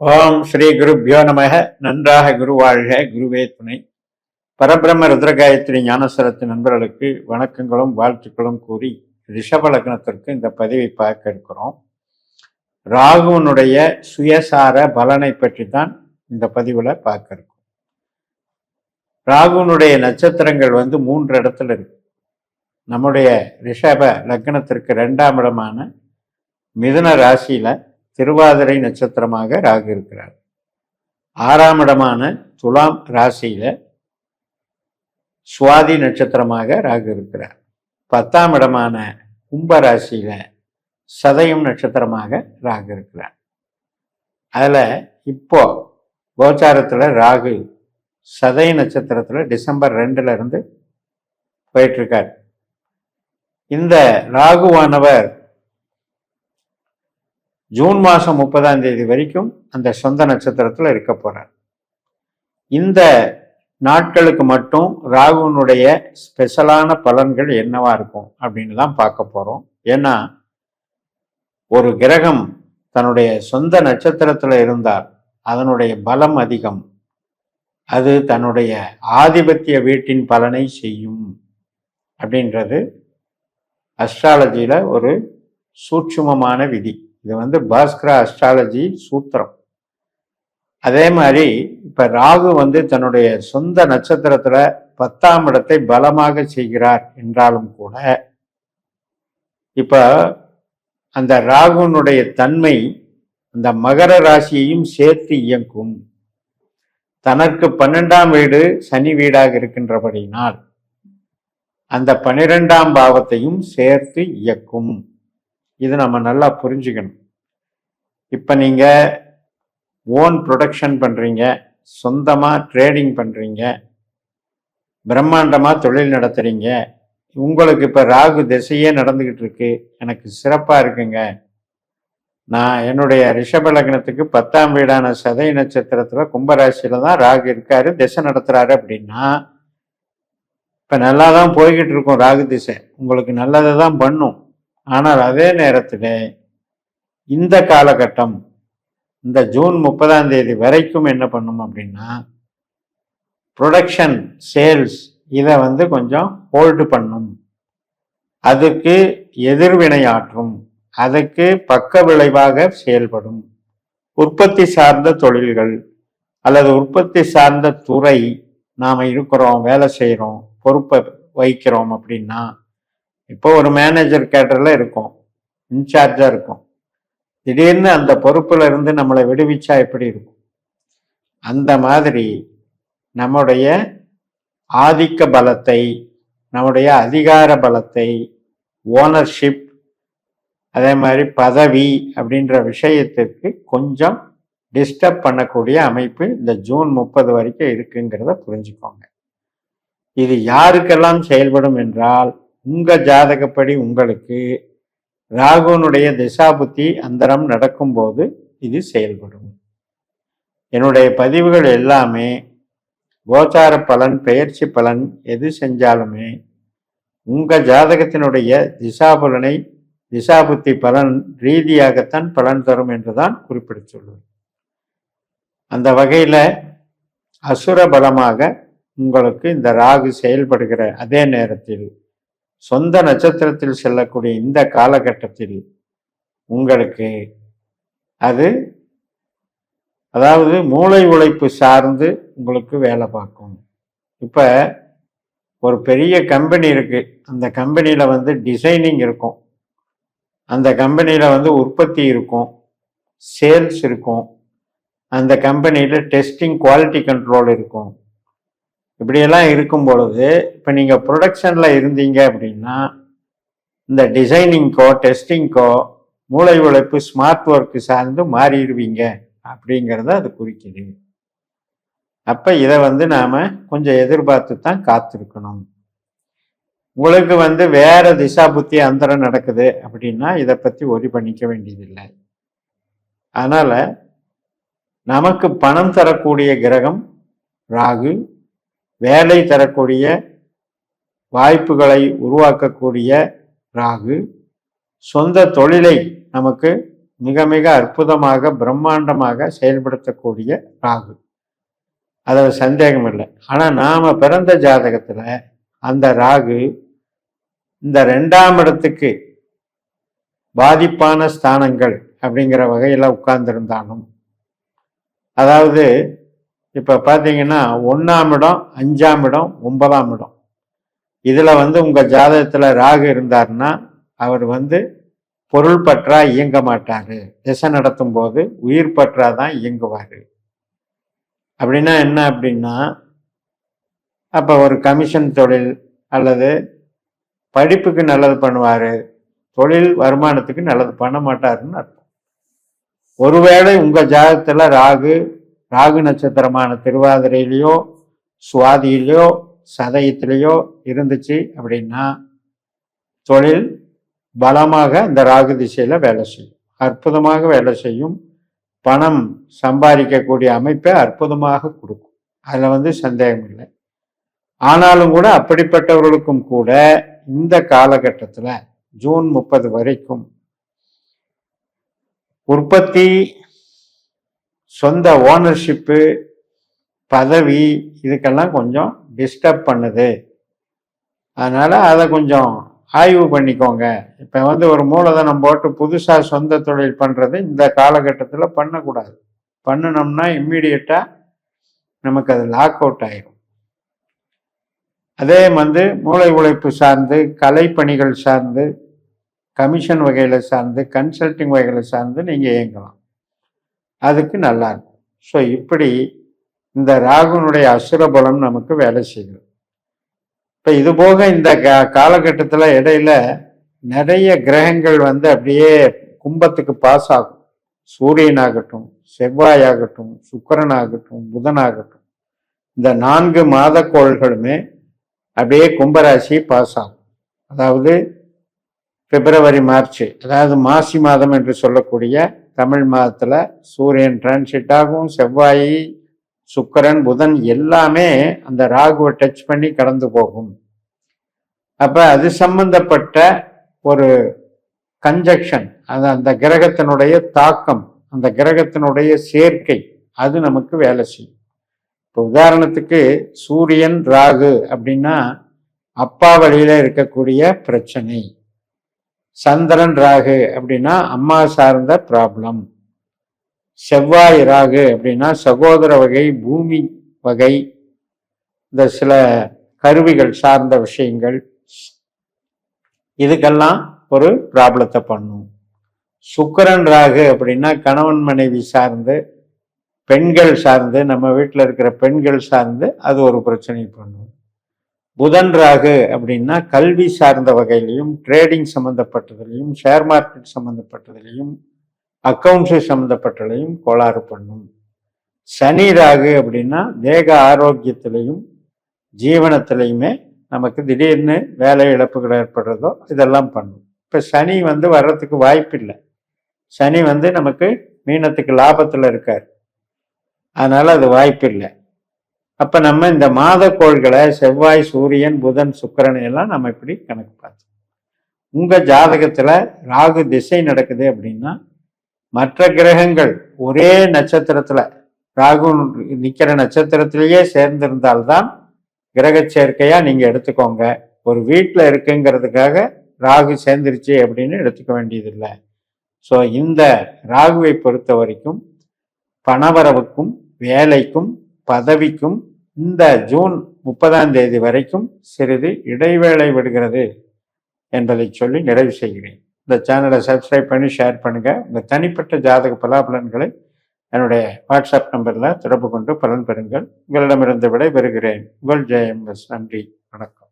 ஓம் ஸ்ரீ குருப்யோ நமக. நன்றாக குரு வாழ்க. குருவே துணை. பரபிரம்ம ருத்ரகாயத்ரி ஞானஸ்வரத்து நண்பர்களுக்கு வணக்கங்களும் வாழ்த்துக்களும் கூறி ரிஷப லக்னத்திற்கு இந்த பதிவை பார்க்க இருக்கிறோம். ராகுவனுடைய சுயசார பலனை பற்றி தான் இந்த பதிவில் பார்க்க இருக்கோம். ராகுவனுடைய நட்சத்திரங்கள் வந்து மூன்று இடத்துல இருக்கு. நம்முடைய ரிஷப லக்னத்திற்கு ரெண்டாம் இடமான மிதுன ராசியில் திருவாதிரை நட்சத்திரமாக ராகு இருக்கிறார். ஆறாம் இடமான துலாம் ராசியில சுவாதி நட்சத்திரமாக ராகு இருக்கிறார். பத்தாம் இடமான கும்ப ராசியில சதயம் நட்சத்திரமாக ராகு இருக்கிறார். அதில் இப்போ கோச்சாரத்தில் ராகு சதய நட்சத்திரத்தில் டிசம்பர் ரெண்டுல இருந்து போயிட்டுருக்கார் இந்த ராகுவானவர் ஜூன் மாதம் முப்பதாம் தேதி வரைக்கும் அந்த சொந்த நட்சத்திரத்தில் இருக்க போகிறார் இந்த நாட்களுக்கு மட்டும் ராகுனுடைய ஸ்பெஷலான பலன்கள் என்னவா இருக்கும் அப்படின்னு தான் பார்க்க போகிறோம் ஏன்னா ஒரு கிரகம் தன்னுடைய சொந்த நட்சத்திரத்தில் இருந்தால் அதனுடைய பலம் அதிகம். அது தன்னுடைய ஆதிபத்திய வீட்டின் பலனை செய்யும் அப்படின்றது அஸ்ட்ராலஜியில் ஒரு சூட்சுமமான விதி. இது வந்து பாஸ்கரா அஸ்ட்ராலஜி சூத்திரம். அதே மாதிரி இப்ப ராகு வந்து தன்னுடைய சொந்த நட்சத்திரத்துல பத்தாம் இடத்தை பலமாக செய்கிறார் என்றாலும் கூட இப்ப அந்த ராகுனுடைய தன்மை அந்த மகர ராசியையும் சேர்த்து இயக்கும் தனக்கு பன்னெண்டாம் வீடு சனி வீடாக இருக்கின்றபடியினால் அந்த பனிரெண்டாம் பாவத்தையும் சேர்த்து இயக்கும். இது நம்ம நல்லா புரிஞ்சுக்கணும். இப்போ நீங்கள் ஓன் ப்ரொடக்ஷன் பண்ணுறீங்க சொந்தமாக ட்ரேடிங் பண்ணுறீங்க பிரம்மாண்டமாக தொழில் நடத்துகிறீங்க உங்களுக்கு இப்போ ராகு திசையே நடந்துக்கிட்டு இருக்கு எனக்கு சிறப்பாக இருக்குங்க. நான் என்னுடைய ரிஷப லக்னத்துக்கு பத்தாம் வீடான சதை நட்சத்திரத்தில் கும்பராசியில் தான் ராகு இருக்காரு திசை நடத்துகிறாரு அப்படின்னா இப்போ நல்லா தான் போய்கிட்டு இருக்கும் ராகு திசை. உங்களுக்கு நல்லதை தான் பண்ணும். ஆனால் அதே நேரத்தில் இந்த காலகட்டம் இந்த ஜூன் முப்பதாம் தேதி வரைக்கும் என்ன பண்ணும் அப்படின்னா ப்ரொடக்ஷன் சேல்ஸ் இதை வந்து கொஞ்சம் ஹோல்டு பண்ணும். அதுக்கு எதிர்வினை ஆற்றும். அதுக்கு பக்க விளைவாக செயல்படும். உற்பத்தி சார்ந்த தொழில்கள் அல்லது உற்பத்தி சார்ந்த துறை நாம் இருக்கிறோம் வேலை செய்கிறோம் பொறுப்பை வைக்கிறோம் அப்படின்னா இப்போ ஒரு மேனேஜர் கேட்டரில் இருக்கும். இன்சார்ஜாக இருக்கும். திடீர்னு அந்த பொறுப்பில் இருந்து நம்மளை விடுவிச்சா எப்படி இருக்கும்? அந்த மாதிரி நம்முடைய ஆதிக்க பலத்தை நம்முடைய அதிகார பலத்தை ஓனர்ஷிப் அதே மாதிரி பதவி அப்படின்ற விஷயத்திற்கு கொஞ்சம் டிஸ்டர்ப் பண்ணக்கூடிய அமைப்பு இந்த ஜூன் முப்பது வரைக்கும் இருக்குங்கிறத புரிஞ்சுக்கோங்க. இது யாருக்கெல்லாம் செயல்படும் என்றால் உங்கள் ஜாதகப்படி உங்களுக்கு ராகுனுடைய திசாபுத்தி அந்தரம் நடக்கும்போது இது செயல்படும். என்னுடைய பதிவுகள் எல்லாமே கோச்சார பலன் பெயர்ச்சி பலன் எது செஞ்சாலுமே உங்கள் ஜாதகத்தினுடைய திசாபலனை திசாபுத்தி பலன் ரீதியாகத்தான் பலன் தரும் என்றுதான் குறிப்பிட சொல்லுவேன். அந்த வகையில் அசுர பலமாக உங்களுக்கு இந்த ராகு செயல்படுகிற அதே நேரத்தில் சொந்த நட்சத்திரத்தில் செல்லக்கூடிய இந்த காலகட்டத்தில் உங்களுக்கு அது அதாவது மூளை உழைப்பு சார்ந்து உங்களுக்கு வேலை பார்க்கும். இப்போ ஒரு பெரிய கம்பெனி இருக்குது அந்த கம்பெனியில் வந்து டிசைனிங் இருக்கும். அந்த கம்பெனியில் வந்து உற்பத்தி இருக்கும். சேல்ஸ் இருக்கும். அந்த கம்பெனியில் டெஸ்டிங் குவாலிட்டி கண்ட்ரோல் இருக்கும். இப்படியெல்லாம் இருக்கும் பொழுது இப்போ நீங்கள் ப்ரொடக்ஷனில் இருந்தீங்க அப்படின்னா இந்த டிசைனிங்க்கோ டெஸ்டிங்க்கோ மூளை உழைப்பு ஸ்மார்ட் ஒர்க்கு சார்ந்து மாறிடுவீங்க அப்படிங்கிறத அது குறிக்குது. அப்போ இதை வந்து நாம் கொஞ்சம் எதிர்பார்த்து தான் காத்திருக்கணும். உங்களுக்கு வந்து வேற திசா புத்தி அந்தரம் நடக்குது அப்படின்னா இதை பற்றி ஒரி பண்ணிக்க வேண்டியதில்லை. அதனால் நமக்கு பணம் தரக்கூடிய கிரகம் ராகு வேலை தரக்கூடிய வாய்ப்புகளை உருவாக்கக்கூடிய ராகு சொந்த தொழிலை நமக்கு மிக மிக அற்புதமாக பிரம்மாண்டமாக செயல்படுத்தக்கூடிய ராகு. அதில் சந்தேகம் இல்லை. ஆனால் நாம் பிறந்த ஜாதகத்தில் அந்த ராகு இந்த ரெண்டாம் இடத்துக்கு பாதிப்பான ஸ்தானங்கள் அப்படிங்கிற வகையில் உட்கார்ந்துருந்தாலும் அதாவது இப்போ பார்த்தீங்கன்னா ஒன்றாம் இடம் அஞ்சாம் இடம் ஒன்பதாம் இடம். இதில் வந்து உங்கள் ஜாதகத்தில் ராகு இருந்தார்னா அவர் வந்து பொருள் பற்றா இயங்க மாட்டார். திசை நடத்தும் போது உயிர் பற்றா தான் இயங்குவார். அப்படின்னா என்ன அப்படின்னா அப்போ ஒரு கமிஷன் தொழில் அல்லது படிப்புக்கு நல்லது பண்ணுவார். தொழில் வருமானத்துக்கு நல்லது பண்ண மாட்டாருன்னு அர்த்தம். ஒருவேளை உங்கள் ஜாதகத்தில் ராகு ராகு நட்சத்திரமான திருவாதிரையிலையோ சுவாதியிலையோ சதயத்திலேயோ இருந்துச்சு அப்படின்னா தொழில் பலமாக இந்த ராகு திசையில் வேலை செய்யும். அற்புதமாக வேலை செய்யும். பணம் சம்பாதிக்கக்கூடிய அமைப்பை அற்புதமாக கொடுக்கும். அதில் வந்து சந்தேகம் இல்லை. ஆனாலும் கூட அப்படிப்பட்டவர்களுக்கும் கூட இந்த காலகட்டத்தில் ஜூன் முப்பது வரைக்கும் உற்பத்தி சொந்த ஓனர்ஷிப்பு பதவி இதுக்கெல்லாம் கொஞ்சம் டிஸ்டர்ப் பண்ணுது. அதனால் அதை கொஞ்சம் ஆய்வு பண்ணிக்கோங்க. இப்போ வந்து ஒரு மூலதனம் போட்டு புதுசாக சொந்த தொழில் பண்ணுறது இந்த காலகட்டத்தில் பண்ணக்கூடாது. பண்ணினோம்னா இம்மீடியட்டாக நமக்கு அது லாக் அவுட் ஆயிரும். அதே வந்து மூளை உழைப்பு சார்ந்து கலைப்பணிகள் சார்ந்து கமிஷன் வகையில் சார்ந்து கன்சல்டிங் வகையில் சார்ந்து நீங்கள் இயங்கலாம். அதுக்கு நல்லா இருக்கும். ஸோ இப்படி இந்த ராகுனுடைய அசுரபலம் நமக்கு வேலை செய்யும். இப்போ இது போக இந்த கா காலகட்டத்தில் இடையில நிறைய கிரகங்கள் வந்து அப்படியே கும்பத்துக்கு பாஸ் ஆகும். சூரியன் ஆகட்டும் செவ்வாய் ஆகட்டும் சுக்கரன் ஆகட்டும் புதன் ஆகட்டும் இந்த நான்கு மாத கோள்களுமே அப்படியே கும்பராசி பாஸ் ஆகும். அதாவது பிப்ரவரி மார்ச் அதாவது மாசி மாதம் என்று சொல்லக்கூடிய தமிழ் மாதத்தில் சூரியன் டிரான்சிட் ஆகும் செவ்வாய் சுக்கரன் புதன் எல்லாமே அந்த ராகுவை டச் பண்ணி கடந்து போகும். அப்போ அது சம்பந்தப்பட்ட ஒரு கன்ஜக்ஷன் அது அந்த கிரகத்தினுடைய தாக்கம் அந்த கிரகத்தினுடைய சேர்க்கை அது நமக்கு வேலை செய்யும். இப்போ உதாரணத்துக்கு சூரியன் ராகு அப்படின்னா அப்பா வழியில் இருக்கக்கூடிய பிரச்சனை. சந்திரன் ராகு அப்படின்னா அம்மா சார்ந்த ப்ராப்ளம் செவ்வாய் ராகு அப்படின்னா சகோதர வகை பூமி வகை. இந்த சில கருவிகள் சார்ந்த விஷயங்கள். இதுக்கெல்லாம் ஒரு ப்ராப்ளத்தை பண்ணும். சுக்கரன் ராகு அப்படின்னா கணவன் மனைவி சார்ந்து பெண்கள் சார்ந்து நம்ம வீட்டில் இருக்கிற பெண்கள் சார்ந்து அது ஒரு பிரச்சனை பண்ணும். புதன் ராகு அப்படின்னா கல்வி சார்ந்த வகையிலையும் ட்ரேடிங் சம்மந்தப்பட்டதுலையும் ஷேர் மார்க்கெட் சம்மந்தப்பட்டதுலையும் அக்கௌண்ட்ஸு சம்மந்தப்பட்டதுலையும் கோளாறு பண்ணும். சனி ராகு அப்படின்னா தேக ஆரோக்கியத்திலையும் ஜீவனத்திலையுமே நமக்கு திடீர்னு வேலை இழப்புகள் ஏற்படுறதோ இதெல்லாம் பண்ணும். இப்போ சனி வந்து வர்றதுக்கு வாய்ப்பு இல்லை சனி வந்து நமக்கு மீனத்துக்கு லாபத்தில் இருக்கார். அதனால் அது வாய்ப்பு இல்லை அப்போ நம்ம இந்த மாத கோள்களை செவ்வாய் சூரியன் புதன் சுக்கரன் எல்லாம் நம்ம இப்படி கணக்கு பார்த்தோம் உங்கள் ஜாதகத்தில் ராகு திசை நடக்குது அப்படின்னா மற்ற கிரகங்கள் ஒரே நட்சத்திரத்துல ராகு நிக்கிற நட்சத்திரத்திலேயே சேர்ந்திருந்தால்தான் கிரக சேர்க்கையா நீங்க எடுத்துக்கோங்க. ஒரு வீட்டில் இருக்குங்கிறதுக்காக ராகு சேர்ந்துருச்சு அப்படின்னு எடுத்துக்க வேண்டியதில்லை. ஸோ இந்த ராகுவை பொறுத்த வரைக்கும் பணவரவுக்கும் வேலைக்கும் பதவிக்கும் இந்த ஜூன் முப்பதாம் தேதி வரைக்கும் சிறிது இடைவேளை விடுகிறது என்பதை சொல்லி நிறைவு செய்கிறேன். இந்த சேனலை சப்ஸ்கிரைப் பண்ணி ஷேர் பண்ணுங்கள் இந்த தனிப்பட்ட ஜாதக பலாபலன்களை என்னுடைய வாட்ஸ்அப் நம்பரில் தொடர்பு கொண்டு பலன் பெறுங்கள். உங்களிடமிருந்து விடை பெறுகிறேன் உங்கள் ஜெயம் எஸ் நன்றி. வணக்கம்.